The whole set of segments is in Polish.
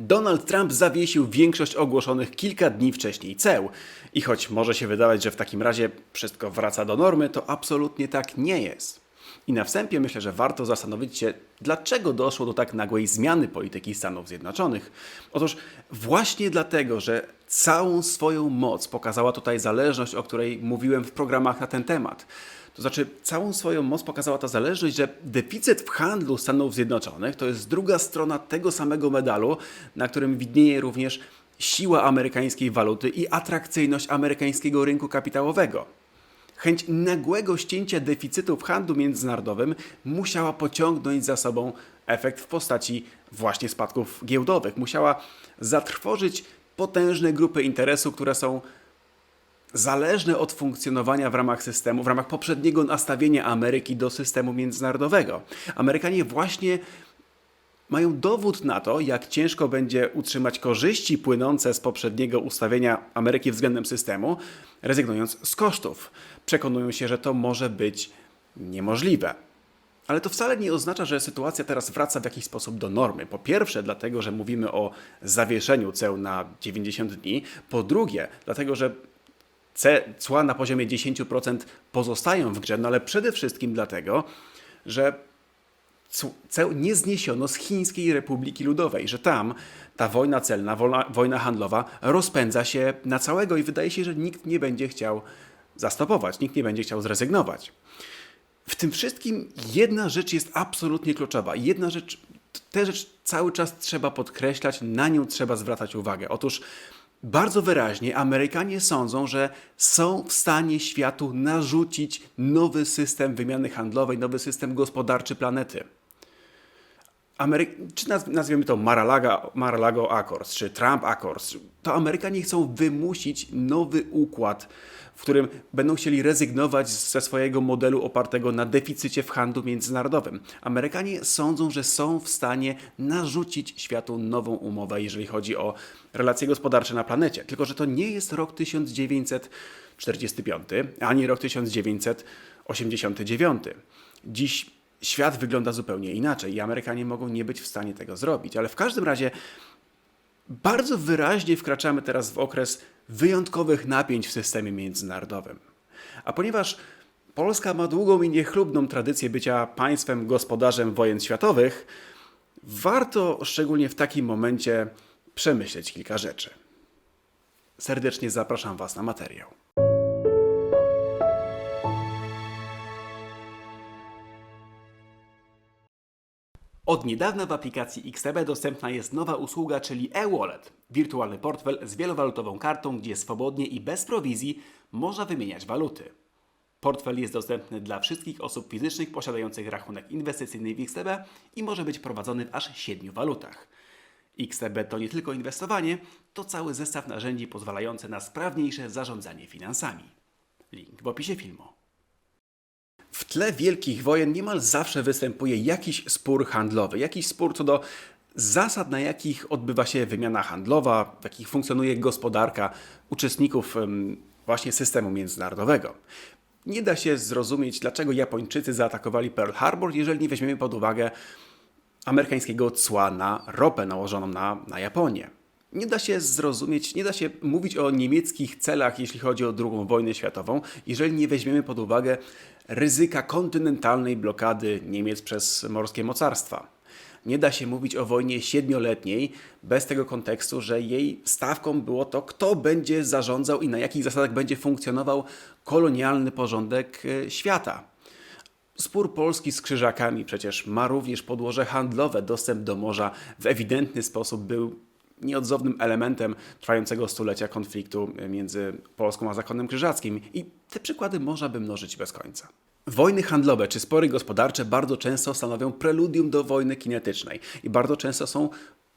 Donald Trump zawiesił większość ogłoszonych kilka dni wcześniej ceł. I choć może się wydawać, że w takim razie wszystko wraca do normy, to absolutnie tak nie jest. I na wstępie myślę, że warto zastanowić się, dlaczego doszło do tak nagłej zmiany polityki Stanów Zjednoczonych. Otóż właśnie dlatego, że całą swoją moc pokazała tutaj zależność, o której mówiłem w programach na ten temat. To znaczy, całą swoją moc pokazała ta zależność, że deficyt w handlu Stanów Zjednoczonych to jest druga strona tego samego medalu, na którym widnieje również siła amerykańskiej waluty i atrakcyjność amerykańskiego rynku kapitałowego. Chęć nagłego ścięcia deficytu w handlu międzynarodowym musiała pociągnąć za sobą efekt w postaci właśnie spadków giełdowych. Musiała zatrwożyć potężne grupy interesu, które są zależne od funkcjonowania w ramach systemu, w ramach poprzedniego nastawienia Ameryki do systemu międzynarodowego. Amerykanie właśnie mają dowód na to, jak ciężko będzie utrzymać korzyści płynące z poprzedniego ustawienia Ameryki względem systemu, rezygnując z kosztów. Przekonują się, że to może być niemożliwe. Ale to wcale nie oznacza, że sytuacja teraz wraca w jakiś sposób do normy. Po pierwsze, dlatego, że mówimy o zawieszeniu ceł na 90 dni. Po drugie, dlatego, że cła na poziomie 10% pozostają w grze, no ale przede wszystkim dlatego, że ceł nie zniesiono z Chińskiej Republiki Ludowej, że tam ta wojna celna, wolna, wojna handlowa rozpędza się na całego i wydaje się, że nikt nie będzie chciał zastopować, nikt nie będzie chciał zrezygnować. W tym wszystkim jedna rzecz jest absolutnie kluczowa. Jedna rzecz, tę rzecz cały czas trzeba podkreślać, na nią trzeba zwracać uwagę. Otóż bardzo wyraźnie Amerykanie sądzą, że są w stanie światu narzucić nowy system wymiany handlowej, nowy system gospodarczy planety. Amery- czy naz- nazwiemy to Mar-a-Lago, Mar-a-Lago Accords, czy Trump Accords, to Amerykanie chcą wymusić nowy układ, w którym będą chcieli rezygnować ze swojego modelu opartego na deficycie w handlu międzynarodowym. Amerykanie sądzą, że są w stanie narzucić światu nową umowę, jeżeli chodzi o relacje gospodarcze na planecie. Tylko, że to nie jest rok 1945, ani rok 1989. Dziś świat wygląda zupełnie inaczej i Amerykanie mogą nie być w stanie tego zrobić. Ale w każdym razie bardzo wyraźnie wkraczamy teraz w okres wyjątkowych napięć w systemie międzynarodowym. A ponieważ Polska ma długą i niechlubną tradycję bycia państwem gospodarzem wojen światowych, warto szczególnie w takim momencie przemyśleć kilka rzeczy. Serdecznie zapraszam Was na materiał. Od niedawna w aplikacji XTB dostępna jest nowa usługa, czyli e-wallet. Wirtualny portfel z wielowalutową kartą, gdzie swobodnie i bez prowizji można wymieniać waluty. Portfel jest dostępny dla wszystkich osób fizycznych posiadających rachunek inwestycyjny w XTB i może być prowadzony w aż 7 walutach. XTB to nie tylko inwestowanie, to cały zestaw narzędzi pozwalający na sprawniejsze zarządzanie finansami. Link w opisie filmu. W tle wielkich wojen niemal zawsze występuje jakiś spór handlowy, jakiś spór co do zasad, na jakich odbywa się wymiana handlowa, w jakich funkcjonuje gospodarka uczestników właśnie systemu międzynarodowego. Nie da się zrozumieć, dlaczego Japończycy zaatakowali Pearl Harbor, jeżeli nie weźmiemy pod uwagę amerykańskiego cła na ropę nałożoną na, na Japonię. Nie da się zrozumieć, nie da się mówić o niemieckich celach, jeśli chodzi o II wojnę światową, jeżeli nie weźmiemy pod uwagę ryzyka kontynentalnej blokady Niemiec przez morskie mocarstwa. Nie da się mówić o wojnie siedmioletniej bez tego kontekstu, że jej stawką było to, kto będzie zarządzał i na jakich zasadach będzie funkcjonował kolonialny porządek e, świata. Spór Polski z Krzyżakami przecież ma również podłoże handlowe. Dostęp do morza w ewidentny sposób był nieodzownym elementem trwającego stulecia konfliktu między Polską a zakonem krzyżackim. I te przykłady można by mnożyć bez końca. Wojny handlowe czy spory gospodarcze bardzo często stanowią preludium do wojny kinetycznej i bardzo często są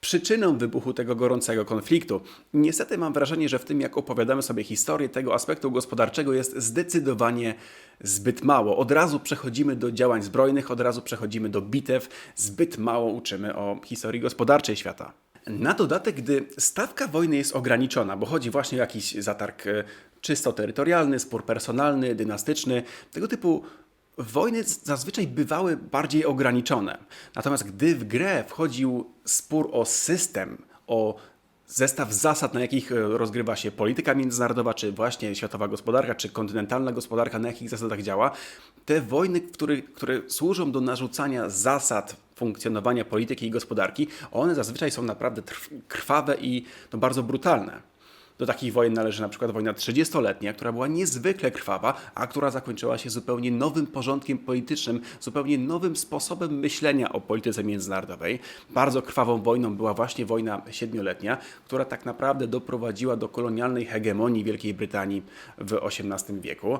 przyczyną wybuchu tego gorącego konfliktu. Niestety mam wrażenie, że w tym, jak opowiadamy sobie historię, tego aspektu gospodarczego jest zdecydowanie zbyt mało. Od razu przechodzimy do działań zbrojnych, od razu przechodzimy do bitew, zbyt mało uczymy o historii gospodarczej świata. Na dodatek, gdy stawka wojny jest ograniczona, bo chodzi właśnie o jakiś zatarg e, czysto terytorialny, spór personalny, dynastyczny, tego typu wojny zazwyczaj bywały bardziej ograniczone. Natomiast gdy w grę wchodził spór o system, o zestaw zasad, na jakich e, rozgrywa się polityka międzynarodowa, czy właśnie światowa gospodarka, czy kontynentalna gospodarka, na jakich zasadach działa. Te wojny, które, które służą do narzucania zasad funkcjonowania polityki i gospodarki, one zazwyczaj są naprawdę krwawe i no, bardzo brutalne. Do takich wojen należy na przykład wojna 30-letnia, która była niezwykle krwawa, a która zakończyła się zupełnie nowym porządkiem politycznym, zupełnie nowym sposobem myślenia o polityce międzynarodowej. Bardzo krwawą wojną była właśnie wojna siedmioletnia, która tak naprawdę doprowadziła do kolonialnej hegemonii Wielkiej Brytanii w XVIII wieku.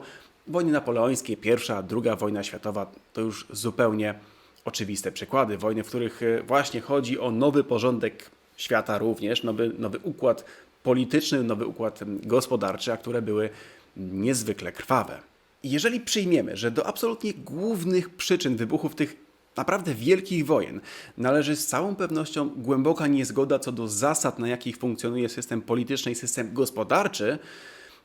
Wojny napoleońskie, pierwsza, druga wojna światowa to już zupełnie oczywiste przykłady. Wojny, w których e, właśnie chodzi o nowy porządek świata również, nowy, nowy układ polityczny, nowy układ gospodarczy, a które były niezwykle krwawe. jeżeli przyjmiemy, że do absolutnie głównych przyczyn wybuchów tych naprawdę wielkich wojen należy z całą pewnością głęboka niezgoda co do zasad, na jakich funkcjonuje system polityczny i system gospodarczy,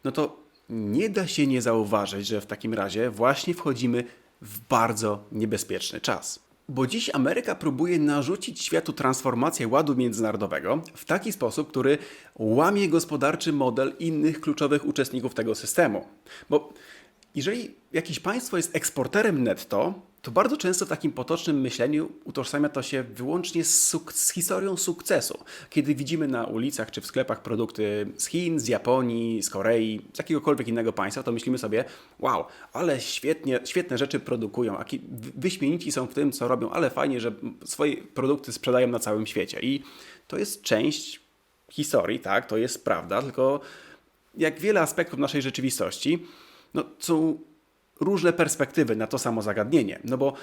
no to nie da się nie zauważyć, że w takim razie właśnie wchodzimy w bardzo niebezpieczny czas. Bo dziś Ameryka próbuje narzucić światu transformację ładu międzynarodowego w taki sposób, który łamie gospodarczy model innych kluczowych uczestników tego systemu. Bo jeżeli jakieś państwo jest eksporterem netto, to bardzo często w takim potocznym myśleniu utożsamia to się wyłącznie z, z, historią sukcesu. Kiedy widzimy na ulicach czy w sklepach produkty z Chin, z Japonii, z Korei, z jakiegokolwiek innego państwa, to myślimy sobie, wow, ale świetnie, świetne rzeczy produkują, wyśmienici są w tym, co robią, ale fajnie, że swoje produkty sprzedają na całym świecie. I to jest część historii, tak, to jest prawda, tylko jak wiele aspektów naszej rzeczywistości, no, są różne perspektywy na to samo zagadnienie. No bo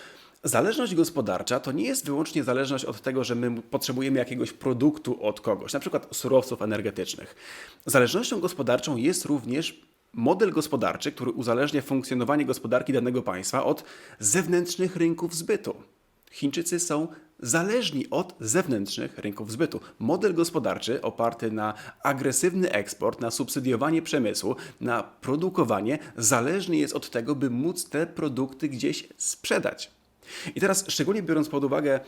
Zależność gospodarcza to nie jest wyłącznie zależność od tego, że my potrzebujemy jakiegoś produktu od kogoś, na przykład surowców energetycznych. Zależnością gospodarczą jest również model gospodarczy, który uzależnia funkcjonowanie gospodarki danego państwa od zewnętrznych rynków zbytu. Chińczycy są zależni od zewnętrznych rynków zbytu. Model gospodarczy oparty na agresywny eksport, na subsydiowanie przemysłu, na produkowanie, zależny jest od tego, by móc te produkty gdzieś sprzedać. I teraz, szczególnie biorąc pod uwagę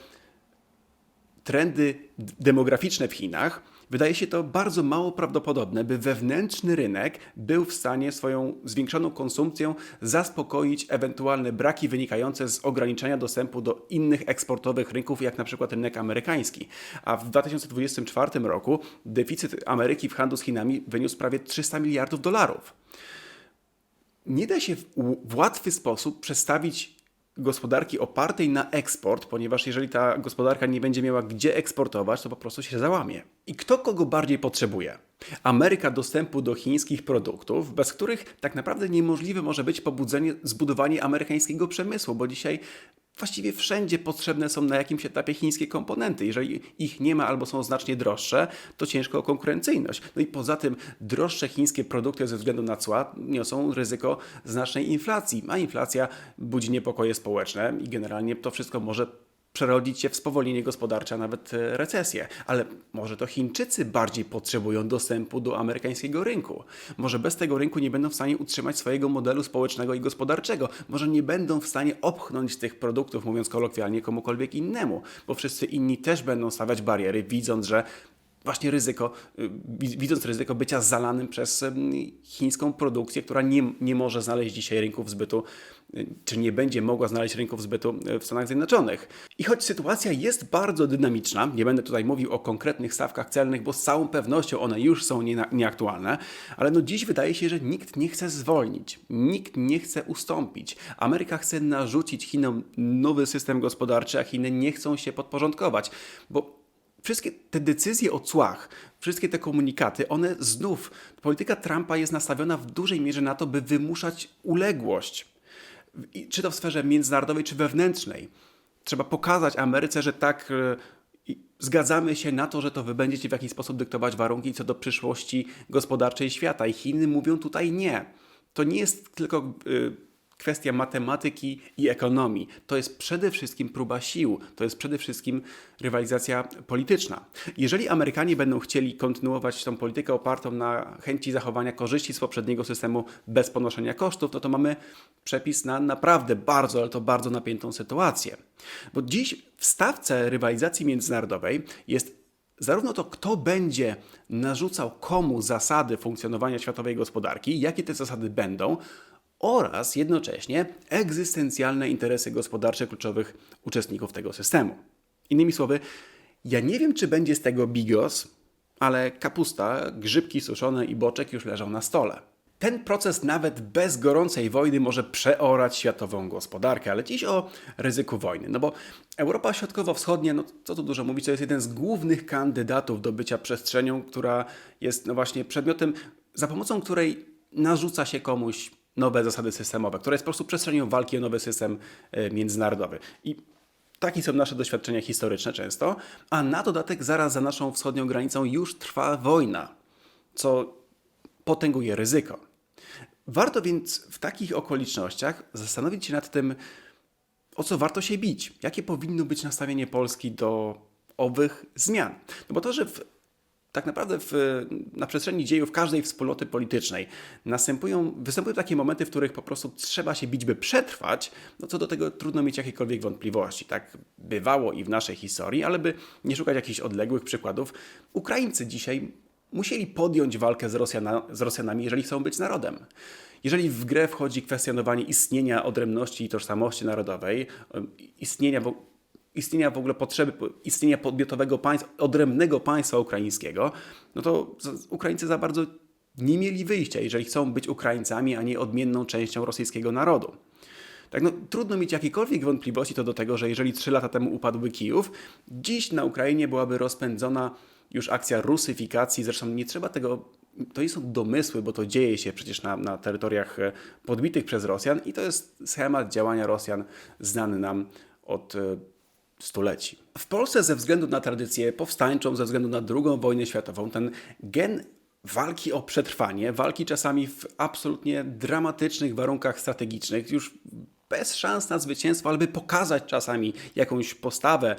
trendy demograficzne w Chinach, Wydaje się to bardzo mało prawdopodobne, by wewnętrzny rynek był w stanie swoją zwiększoną konsumpcją zaspokoić ewentualne braki wynikające z ograniczenia dostępu do innych eksportowych rynków, jak na przykład rynek amerykański. A w 2024 roku deficyt Ameryki w handlu z Chinami wyniósł prawie 300 miliardów dolarów. Nie da się w łatwy sposób przestawić gospodarki opartej na eksport, ponieważ jeżeli ta gospodarka nie będzie miała gdzie eksportować, to po prostu się załamie. I kto kogo bardziej potrzebuje? Ameryka dostępu do chińskich produktów, bez których tak naprawdę niemożliwe może być pobudzenie, zbudowanie amerykańskiego przemysłu, bo dzisiaj właściwie wszędzie potrzebne są na jakimś etapie chińskie komponenty. Jeżeli ich nie ma albo są znacznie droższe, to ciężko o konkurencyjność. No i poza tym droższe chińskie produkty ze względu na cła niosą ryzyko znacznej inflacji, a inflacja budzi niepokoje społeczne i generalnie to wszystko może przerodzić się w spowolnienie gospodarcze, a nawet e, recesję. Ale może to Chińczycy bardziej potrzebują dostępu do amerykańskiego rynku. Może bez tego rynku nie będą w stanie utrzymać swojego modelu społecznego i gospodarczego. Może nie będą w stanie opchnąć tych produktów, mówiąc kolokwialnie, komukolwiek innemu, bo wszyscy inni też będą stawiać bariery, widząc, że właśnie ryzyko, y, widząc ryzyko bycia zalanym przez chińską produkcję, która nie, nie może znaleźć dzisiaj rynków zbytu, y, czy nie będzie mogła znaleźć rynków zbytu y, w Stanach Zjednoczonych. I choć sytuacja jest bardzo dynamiczna, nie będę tutaj mówił o konkretnych stawkach celnych, bo z całą pewnością one już są nie, nieaktualne, ale no dziś wydaje się, że nikt nie chce zwolnić, nikt nie chce ustąpić. Ameryka chce narzucić Chinom nowy system gospodarczy, a Chiny nie chcą się podporządkować, bo wszystkie te decyzje o cłach, wszystkie te komunikaty, one znów, polityka Trumpa jest nastawiona w dużej mierze na to, by wymuszać uległość. Czy to w sferze międzynarodowej, czy wewnętrznej. Trzeba pokazać Ameryce, że tak e, zgadzamy się na to, że to wy będziecie w jakiś sposób dyktować warunki co do przyszłości gospodarczej świata. I Chiny mówią tutaj nie. To nie jest tylko e, kwestia matematyki i ekonomii. To jest przede wszystkim próba sił, to jest przede wszystkim rywalizacja polityczna. Jeżeli Amerykanie będą chcieli kontynuować tą politykę opartą na chęci zachowania korzyści z poprzedniego systemu bez ponoszenia kosztów, to to mamy przepis na naprawdę bardzo, ale to bardzo napiętą sytuację. Bo dziś w stawce rywalizacji międzynarodowej jest zarówno to, kto będzie narzucał komu zasady funkcjonowania światowej gospodarki, jakie te zasady będą, oraz jednocześnie egzystencjalne interesy gospodarcze kluczowych uczestników tego systemu. Innymi słowy, ja nie wiem, czy będzie z tego bigos, ale kapusta, grzybki suszone i boczek już leżą na stole. Ten proces nawet bez gorącej wojny może przeorać światową gospodarkę, ale dziś o ryzyku wojny. No bo Europa Środkowo-Wschodnia, no co tu dużo mówić, to jest jeden z głównych kandydatów do bycia przestrzenią, która jest no właśnie przedmiotem, za pomocą której narzuca się komuś nowe zasady systemowe, która jest po prostu przestrzenią walki o nowy system e, międzynarodowy. I takie są nasze doświadczenia historyczne często, a na dodatek zaraz za naszą wschodnią granicą już trwa wojna, co potęguje ryzyko. Warto więc w takich okolicznościach zastanowić się nad tym, o co warto się bić, jakie powinno być nastawienie Polski do owych zmian. No bo to, że w, tak naprawdę w, na przestrzeni dziejów każdej wspólnoty politycznej następują, występują takie momenty, w których po prostu trzeba się bić, by przetrwać, no co do tego trudno mieć jakiekolwiek wątpliwości. Tak bywało i w naszej historii, ale by nie szukać jakichś odległych przykładów, Ukraińcy dzisiaj musieli podjąć walkę z, Rosjana, z Rosjanami, jeżeli chcą być narodem. Jeżeli w grę wchodzi kwestionowanie istnienia odrębności i tożsamości narodowej, istnienia w, istnienia w ogóle potrzeby istnienia podmiotowego państwa, odrębnego państwa ukraińskiego, no to Ukraińcy za bardzo nie mieli wyjścia, jeżeli chcą być Ukraińcami, a nie odmienną częścią rosyjskiego narodu. Tak, no, trudno mieć jakiekolwiek wątpliwości co do tego, że jeżeli trzy lata temu upadłby Kijów, dziś na Ukrainie byłaby rozpędzona już akcja rusyfikacji. Zresztą nie trzeba tego, to nie są domysły, bo to dzieje się przecież na, na terytoriach e, podbitych przez Rosjan i to jest schemat działania Rosjan znany nam od e, stuleci. W Polsce ze względu na tradycję powstańczą, ze względu na II wojnę światową, ten gen walki o przetrwanie, walki czasami w absolutnie dramatycznych warunkach strategicznych, już bez szans na zwycięstwo, ale by pokazać czasami jakąś postawę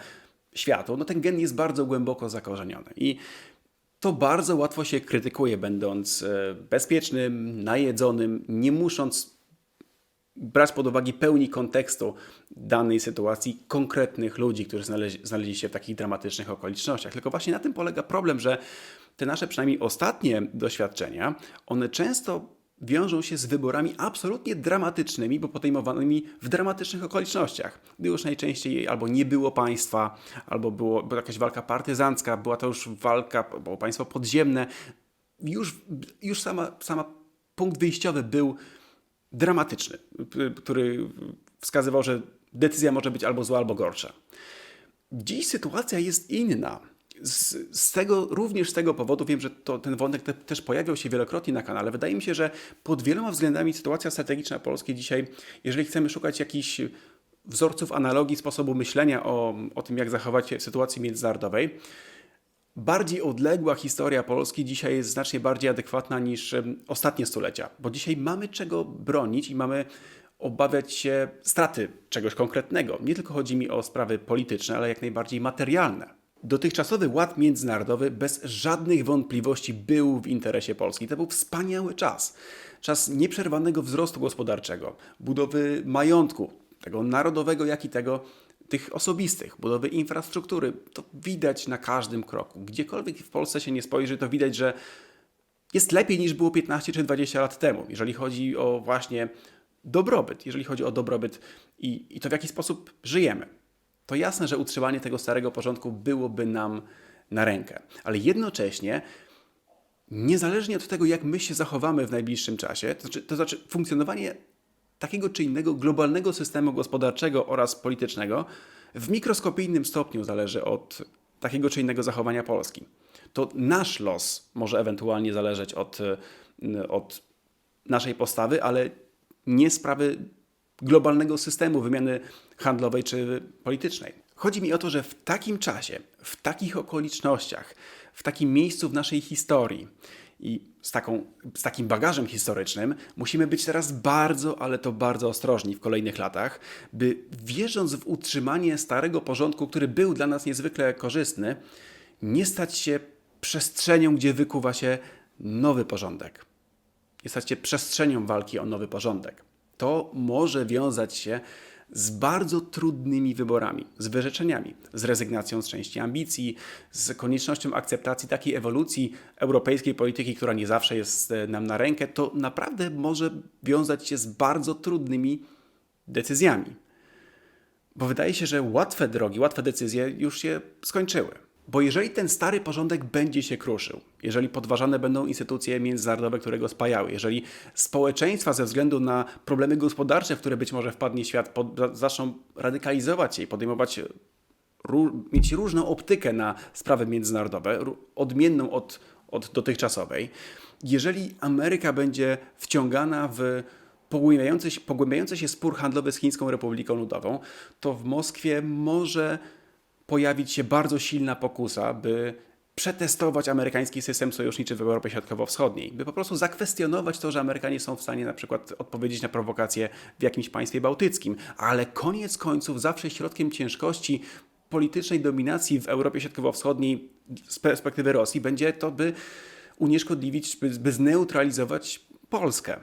światu, no ten gen jest bardzo głęboko zakorzeniony. I to bardzo łatwo się krytykuje, będąc e, bezpiecznym, najedzonym, nie musząc brać pod uwagę pełni kontekstu danej sytuacji konkretnych ludzi, którzy znaleźli, znaleźli się w takich dramatycznych okolicznościach. Tylko właśnie na tym polega problem, że te nasze przynajmniej ostatnie doświadczenia, one często wiążą się z wyborami absolutnie dramatycznymi, bo podejmowanymi w dramatycznych okolicznościach. Gdy już najczęściej albo nie było państwa, albo było, była jakaś walka partyzancka, była to już walka, było państwo podziemne. Już, już sama, sama punkt wyjściowy był dramatyczny, który wskazywał, że decyzja może być albo zła, albo gorsza. Dziś sytuacja jest inna z, z, tego, również z tego powodu wiem, że to, ten wątek te, też pojawiał się wielokrotnie na kanale. Wydaje mi się, że pod wieloma względami sytuacja strategiczna Polski dzisiaj, jeżeli chcemy szukać jakichś wzorców analogii, sposobu myślenia o, o tym, jak zachować się w sytuacji międzynarodowej, bardziej odległa historia Polski dzisiaj jest znacznie bardziej adekwatna niż ostatnie stulecia, bo dzisiaj mamy czego bronić i mamy obawiać się straty czegoś konkretnego. Nie tylko chodzi mi o sprawy polityczne, ale jak najbardziej materialne. Dotychczasowy ład międzynarodowy bez żadnych wątpliwości był w interesie Polski. To był wspaniały czas. Czas nieprzerwanego wzrostu gospodarczego, budowy majątku, tego narodowego, jak i tego tych osobistych, budowy infrastruktury. To widać na każdym kroku. Gdziekolwiek w Polsce się nie spojrzy, to widać, że jest lepiej niż było 15 czy 20 lat temu, jeżeli chodzi o właśnie dobrobyt, jeżeli chodzi o dobrobyt i, i to w jaki sposób żyjemy to jasne, że utrzymanie tego starego porządku byłoby nam na rękę. Ale jednocześnie, niezależnie od tego, jak my się zachowamy w najbliższym czasie, to znaczy, to znaczy funkcjonowanie takiego czy innego globalnego systemu gospodarczego oraz politycznego w mikroskopijnym stopniu zależy od takiego czy innego zachowania Polski. To nasz los może ewentualnie zależeć od, od naszej postawy, ale nie sprawy globalnego systemu wymiany handlowej czy politycznej. Chodzi mi o to, że w takim czasie, w takich okolicznościach, w takim miejscu w naszej historii i z, taką, z takim bagażem historycznym musimy być teraz bardzo, ale to bardzo ostrożni w kolejnych latach, by wierząc w utrzymanie starego porządku, który był dla nas niezwykle korzystny, nie stać się przestrzenią, gdzie wykuwa się nowy porządek. Nie stać się przestrzenią walki o nowy porządek to może wiązać się z bardzo trudnymi wyborami, z wyrzeczeniami, z rezygnacją z części ambicji, z koniecznością akceptacji takiej ewolucji europejskiej polityki, która nie zawsze jest e, nam na rękę, to naprawdę może wiązać się z bardzo trudnymi decyzjami. Bo wydaje się, że łatwe drogi, łatwe decyzje już się skończyły. Bo jeżeli ten stary porządek będzie się kruszył, jeżeli podważane będą instytucje międzynarodowe, które go spajały, jeżeli społeczeństwa ze względu na problemy gospodarcze, w które być może wpadnie świat, pod, zaczną radykalizować się i podejmować, mieć różną optykę na sprawy międzynarodowe, odmienną od, od dotychczasowej, jeżeli Ameryka będzie wciągana w pogłębiający pogłębiający się spór handlowy z Chińską Republiką Ludową, to w Moskwie może pojawić się bardzo silna pokusa, by przetestować amerykański system sojuszniczy w Europie Środkowo-Wschodniej, by po prostu zakwestionować to, że Amerykanie są w stanie na przykład odpowiedzieć na prowokację w jakimś państwie bałtyckim, ale koniec końców zawsze środkiem ciężkości politycznej dominacji w Europie Środkowo-Wschodniej z perspektywy Rosji będzie to, by unieszkodliwić, by, by zneutralizować Polskę.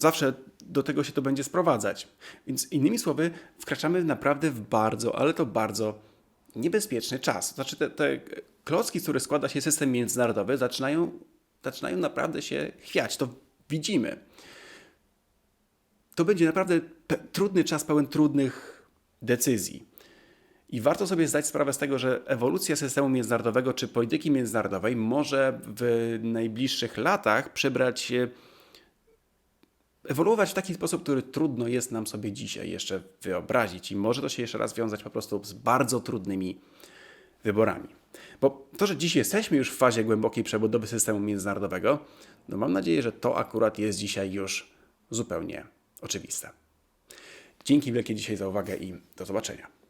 Zawsze do tego się to będzie sprowadzać. Więc innymi słowy, wkraczamy naprawdę w bardzo, ale to bardzo niebezpieczny czas. Znaczy te, te klocki, z których składa się system międzynarodowy, zaczynają, zaczynają naprawdę się chwiać. To widzimy. To będzie naprawdę trudny czas, pełen trudnych decyzji. I warto sobie zdać sprawę z tego, że ewolucja systemu międzynarodowego czy polityki międzynarodowej może w najbliższych latach przybrać się ewoluować w taki sposób, który trudno jest nam sobie dzisiaj jeszcze wyobrazić i może to się jeszcze raz wiązać po prostu z bardzo trudnymi wyborami. Bo to, że dziś jesteśmy już w fazie głębokiej przebudowy systemu międzynarodowego, no mam nadzieję, że to akurat jest dzisiaj już zupełnie oczywiste. Dzięki wielkie dzisiaj za uwagę i do zobaczenia.